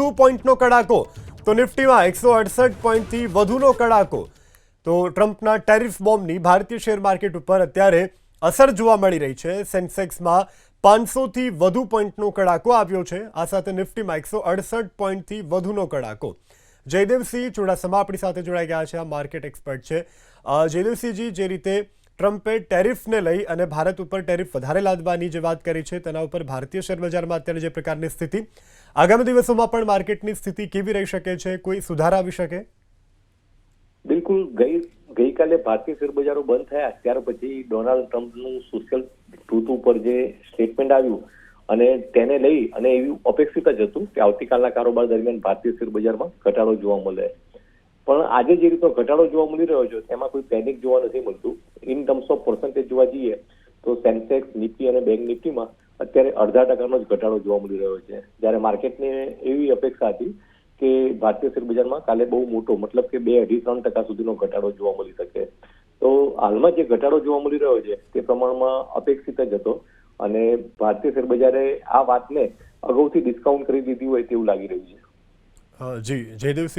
વધુ પોઈન્ટનો કડાકો. તો નિફ્ટીમાં એકસો અડસઠ પોઈન્ટથી વધુનો કડાકો. તો ટ્રમ્પના ટેરિફ બોમ્બની ભારતીય શેર માર્કેટ ઉપર અત્યારે અસર જોવા મળી રહી છે. સેન્સેક્સમાં પાંચસોથી વધુ પોઈન્ટનો કડાકો આવ્યો છે. આ સાથે નિફ્ટીમાં એકસો અડસઠ પોઈન્ટથી વધુનો કડાકો. જયદેવસિંહ ચુડાસમા આપણી સાથે જોડાઈ ગયા છે. આ માર્કેટ એક્સપર્ટ છે. જયદેવસિંહજી, જે રીતે ટ્રમ્પે ટેરિફને લઈ અને ભારત ઉપર ટેરિફ વધારે લાદવાની જે વાત કરી છે, તેના ઉપર ભારતીય શેર બજારમાં અત્યારે જે પ્રકારની સ્થિતિ, આગામી દિવસોમાં પણ માર્કેટની સ્થિતિ કેવી રહી શકે છે, કોઈ સુધાર આવી શકે? બિલકુલ, ગઈ, ગઈકાલે ભારતીય શેર બજારો બંધ થયા, ત્યાર પછી ડોનાલ્ડ ટ્રમ્પનું સોશિયલ ટ્રુથ ઉપર જે સ્ટેટમેન્ટ આવ્યું અને તેને લઈ અને એવું અપેક્ષિત જ હતું કે આવતીકાલના કારોબાર દરમિયાન ભારતીય શેર બજારમાં ઘટાડો જોવા મળે. પણ આજે જે રીતનો ઘટાડો જોવા મળી રહ્યો છે, તેમાં કોઈ પેનિક જોવા નથી મળતું. ઇન ટર્મ્સ ઓફ પર્સન્ટેજ જોવા જઈએ, તો સેન્સેક્સ નિફ્ટી અને બેંક નિફ્ટીમાં અત્યારે અડધા ટકાનો જ ઘટાડો જોવા મળી રહ્યો છે. જ્યારે માર્કેટને એવી અપેક્ષા હતી કે ભારતીય શેર બજારમાં કાલે બહુ મોટો, મતલબ કે બે અઢી ત્રણ ટકા સુધીનો ઘટાડો જોવા મળી શકે. તો હાલમાં જે ઘટાડો જોવા મળી રહ્યો છે, તે પ્રમાણમાં અપેક્ષિત જ હતો. અને ભારતીય શેર બજારે આ વાતને અગાઉથી ડિસ્કાઉન્ટ કરી દીધી હોય તેવું લાગી રહ્યું છે. જી જયદેવસિંહ